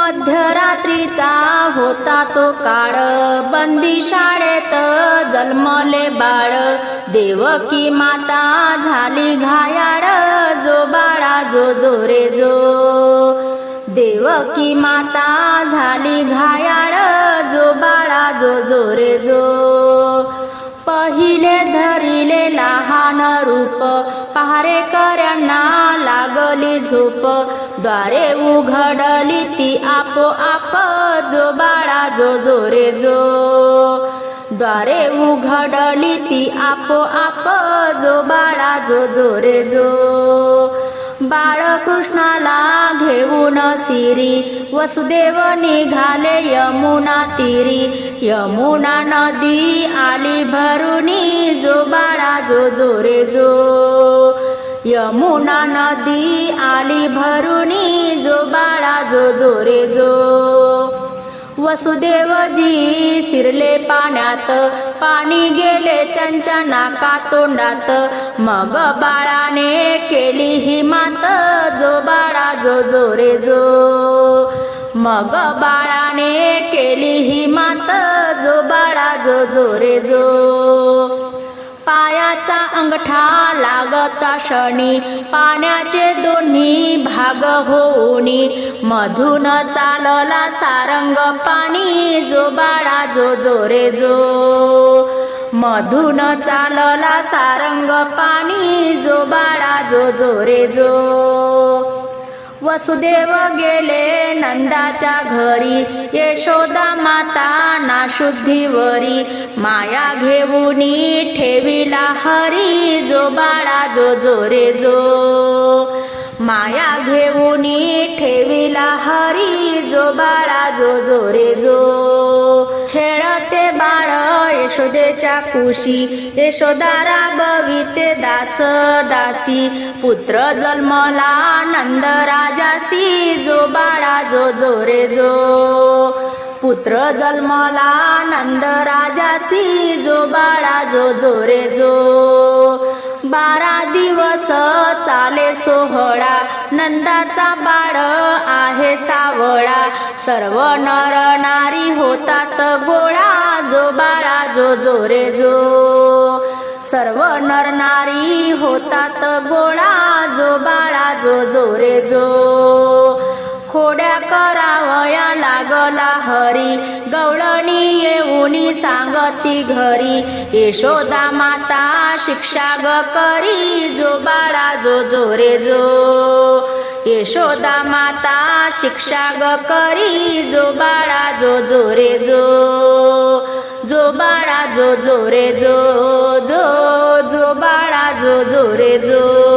मध्यरात्रीचा होता तो काळ. बंदी शाळेत जन्मले बाळ. देवकी माता झाली घायाळ. जो बाळा जो जो रे जो. देवकी माता झाली घायाळ. जो बाळा जो जो रे जो. पहिले धरिले लहान रूप. पहारेकऱ्यांना लागली झोप द्वारे उघडली ती आपोआप जो बाळा जो जो रे जो द्वारे उघडली ती आपोआप जो बाळा जो जो रे जो घेऊन सिरी वसुदेव निघाले यमुना तीरी यमुना नदी आली भरुनी जो बाळा जो जो रे जो यमुना नदी आली भरुणी जो बाळा जो जो रे जो वसुदेवजी शिरले पाण्यात. पाणी गेले त्यांच्या नाका तोंडात. मग बाळाने केली ही मात जो बाळा जो जो रे जो मग बाळाने केली ही मात जो बाळा जो जो रे जो पायाचा अंगठा लागता क्षणी पाण्याचे दोन्ही भाग होऊनी. मधून चालला सारंग पाणी जो बाळा जो जो रे जो. मधून चालला सारंग पाणी जो बाळा जो जो रे जो. वसुदेव गेले नंदाच्या घरी यशोदा शुद्धीवरी. माया घेऊनी ठेविला हरी जो बाळा जो जो रे जो. माया घेऊनी ठेविला हरी जो बाळा जो जो रे जो. खेळते बाळ यशोदेच्या कुशी. यशोदारा बविते दास दासी. पुत्र जन्मला नंद राजासी जो बाळा जो जो रे जो. पुत्र जन्मला नंद राजासी जो बाळा जो जोरे जो. बारा दिवस चाले सोहळा नंदाचा बाळ आहे सावळा. सर्व नर नारी होतात गोळा जो बाळा जो जोरे जो. सर्व नर नारी होतात गोळा जो बाळा जो जो जो. खोड्या करावया लागला हरी. गवळणी येऊनी सांगती घरी. यशोदा माता शिक्षा ग करी. जो बाळा जो जो रे जो. यशोदा माता शिक्षा ग करी. जो बाळा जो जो रे जो. जो बाळा जो जो रे जो. जो जो बाळा जो जो रे जो.